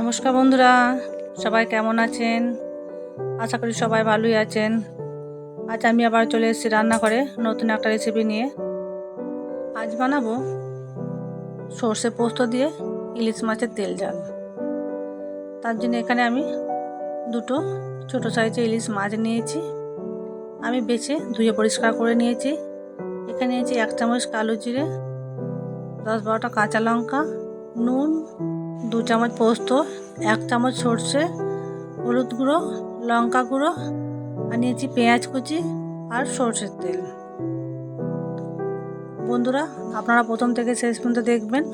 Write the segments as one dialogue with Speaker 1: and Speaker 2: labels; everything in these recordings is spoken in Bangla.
Speaker 1: নমস্কার বন্ধুরা, সবাই কেমন আছেন? আশা করি সবাই ভালোই আছেন। আজ আমি আবার চলে এসেছি রান্না করে নতুন একটা রেসিপি নিয়ে। আজ বানাবো সর্ষে পোস্ত দিয়ে ইলিশ মাছের তেল জাল তার জন্য এখানে আমি দুটো ছোট সাইজের ইলিশ মাছ নিয়েছি। আমি বেছে ধুয়ে পরিষ্কার করে নিয়েছি। এখানে নিয়েছি এক চামচ কালো জিরে, দশ বারোটা কাঁচা লঙ্কা, নুন দু চামচ পোস্ত, এক চামচ সর্ষে, হলুদ গুঁড়ো, লঙ্কা গুঁড়ো, আর নিয়েছি পেঁয়াজ কুচি আর সর্ষের তেল। বন্ধুরা, আপনারা প্রথম থেকে শেষ পর্যন্ত দেখবেন।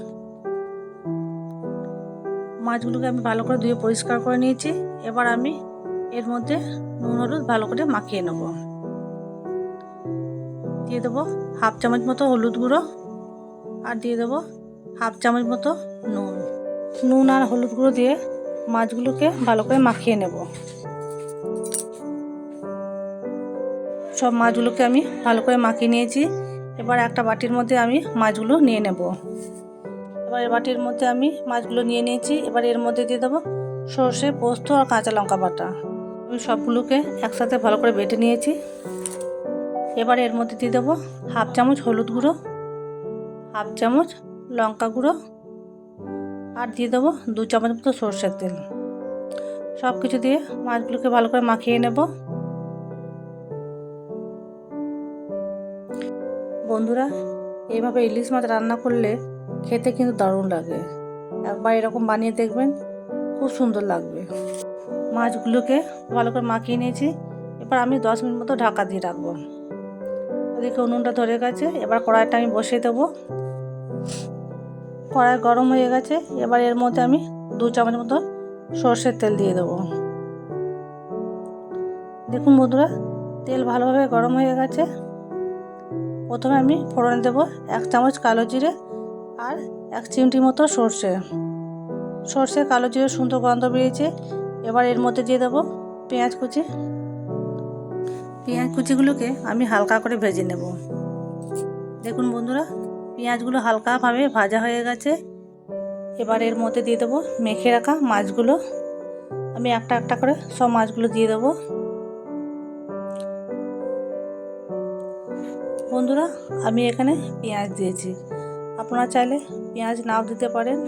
Speaker 1: মাছগুলোকে আমি ভালো করে ধুয়ে পরিষ্কার করে নিয়েছি। এবার আমি এর মধ্যে নুন, হলুদ ভালো করে মাখিয়ে নেব। দিয়ে দেবো হাফ চামচ মতো হলুদ গুঁড়ো আর দিয়ে দেবো হাফ চামচ মতো নুন। নুন আর হলুদ গুঁড়ো দিয়ে মাছগুলোকে ভালো করে মাখিয়ে নেব। সব মাছগুলোকে আমি ভালো করে মাখিয়ে নিয়েছি। এবার একটা বাটির মধ্যে আমি মাছগুলো নিয়ে নেব। এবার এই বাটির মধ্যে আমি মাছগুলো নিয়ে নিয়েছি। এবার এর মধ্যে দিয়ে দেবো সর্ষে, পোস্ত আর কাঁচা লঙ্কা বাটা। আমি সবগুলোকে একসাথে ভালো করে বেটে নিয়েছি। এবার এর মধ্যে দিয়ে দেবো হাফ চামচ হলুদ গুঁড়ো, হাফ চামচ লঙ্কা গুঁড়ো আর দিয়ে দেবো দু চামচ মতো সর্ষের তেল। সব কিছু দিয়ে মাছগুলোকে ভালো করে মাখিয়ে নেব। বন্ধুরা এইভাবে ইলিশ মাছ রান্না করলে খেতে কিন্তু দারুণ লাগে। একবার এরকম বানিয়ে দেখবেন, খুব সুন্দর লাগবে। মাছগুলোকে ভালো করে মাখিয়ে নিয়েছি। এবার আমি দশ মিনিট মতো ঢাকা দিয়ে রাখব। ওদিকে উনুনটা ধরে গেছে। এবার কড়াইটা আমি বসিয়ে দেবো। কড়াই গরম হয়ে গেছে, এবার এর মধ্যে আমি দু চামচ মতো সর্ষের তেল দিয়ে দেবো। দেখুন বন্ধুরা, তেল ভালোভাবে গরম হয়ে গেছে। প্রথমে আমি ফোড়নে দেবো এক চামচ কালো জিরে আর এক চিমটি মতো সর্ষে। সর্ষে কালো জিরে সুন্দর গন্ধ বেরিয়েছে, এবার এর মধ্যে দিয়ে দেবো পেঁয়াজ কুচি। পেঁয়াজ কুচিগুলোকে আমি হালকা করে ভেজে নেব। দেখুন বন্ধুরা পেঁয়াজগুলো হালকাভাবে ভাজা হয়ে গেছে। এবার এর মধ্যে দিয়ে দেবো মেখে রাখা মাছগুলো। আমি একটা একটা করে সব মাছগুলো দিয়ে দেবো। বন্ধুরা, আমি এখানে পেঁয়াজ দিয়েছি। আপনারা চাইলে পেঁয়াজ নাও দিতে পারেন।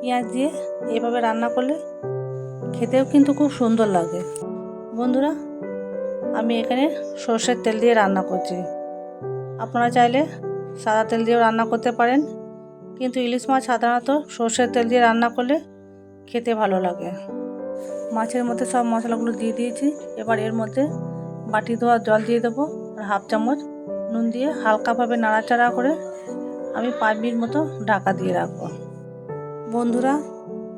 Speaker 1: পেঁয়াজ দিয়ে এভাবে রান্না করলে খেতেও কিন্তু খুব সুন্দর লাগে। বন্ধুরা, আমি এখানে সর্ষের তেল দিয়ে রান্না করছি। আপনারা চাইলে সাদা তেল দিয়েও রান্না করতে পারেন। কিন্তু ইলিশ মাছ সাধারণত সর্ষের তেল দিয়ে রান্না করলে খেতে ভালো লাগে। মাছের মধ্যে সব মশলাগুলো দিয়ে দিয়েছি। এবার এর মধ্যে বাটি ধোয়া জল দিয়ে দেবো আর হাফ চামচ নুন দিয়ে হালকাভাবে নাড়াচাড়া করে আমি পাঁচ মিনিট মতো ঢাকা দিয়ে রাখব। বন্ধুরা,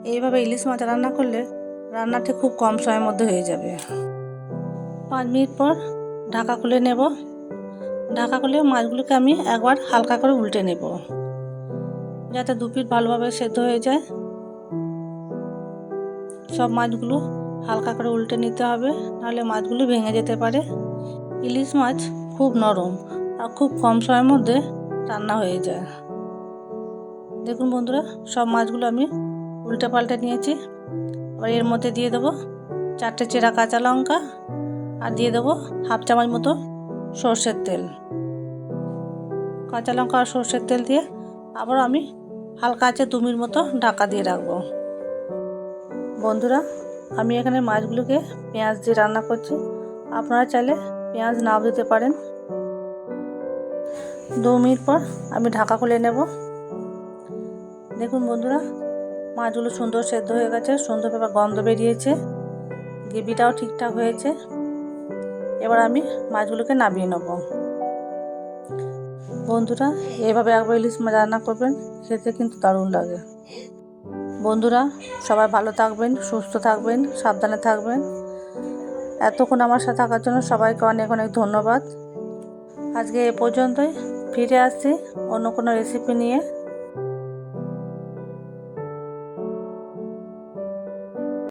Speaker 1: এইভাবে ইলিশ মাছ রান্না করলে রান্নাটি খুব কম সময়ের মধ্যে হয়ে যাবে। পাঁচ মিনিট পর ঢাকা খুলে নেব। ঢাকা করলে মাছগুলোকে আমি একবার হালকা করে উল্টে নেব। যাতে দু পিঠ ভালোভাবে সেদ্ধ হয়ে যায়। সব মাছগুলো হালকা করে উল্টে নিতে হবে, নাহলে মাছগুলো ভেঙে যেতে পারে। ইলিশ মাছ খুব নরম আর খুব কম সময়ের মধ্যে রান্না হয়ে যায়। দেখুন বন্ধুরা, সব মাছগুলো আমি উল্টে পাল্টে নিয়েছি। এবার এর মধ্যে দিয়ে দেবো চারটে চেরা কাঁচা লঙ্কা আর দিয়ে দেবো হাফ চামচ মতো সর্ষের তেল। কাঁচা লঙ্কা আর সর্ষের তেল দিয়ে আবার আমি হালকা আছে দু মিনিট মতো ঢাকা দিয়ে রাখব। বন্ধুরা, আমি এখানে মাছগুলোকে পেঁয়াজ দিয়ে রান্না করছি। আপনারা চাইলে পেঁয়াজ নাও দিতে পারেন। দু মিনিট পর আমি ঢাকা খুলে নেব। দেখুন বন্ধুরা, মাছগুলো সুন্দর সেদ্ধ হয়ে গেছে, সুন্দরভাবে গন্ধ বেরিয়েছে। গ্রেভিটাও ঠিকঠাক হয়েছে। এবার আমি মাছগুলোকে নামিয়ে নেব। বন্ধুরা, এভাবে একবার ইলিশ মাছ রান্না করবেন, খেতে কিন্তু দারুণ লাগে। বন্ধুরা, সবাই ভালো থাকবেন, সুস্থ থাকবেন, সাবধানে থাকবেন। এতক্ষণ আমার সাথে থাকার জন্য সবাইকে অনেক অনেক ধন্যবাদ। আজকে এ পর্যন্তই, ফিরে আসছি অন্য কোনো রেসিপি নিয়ে।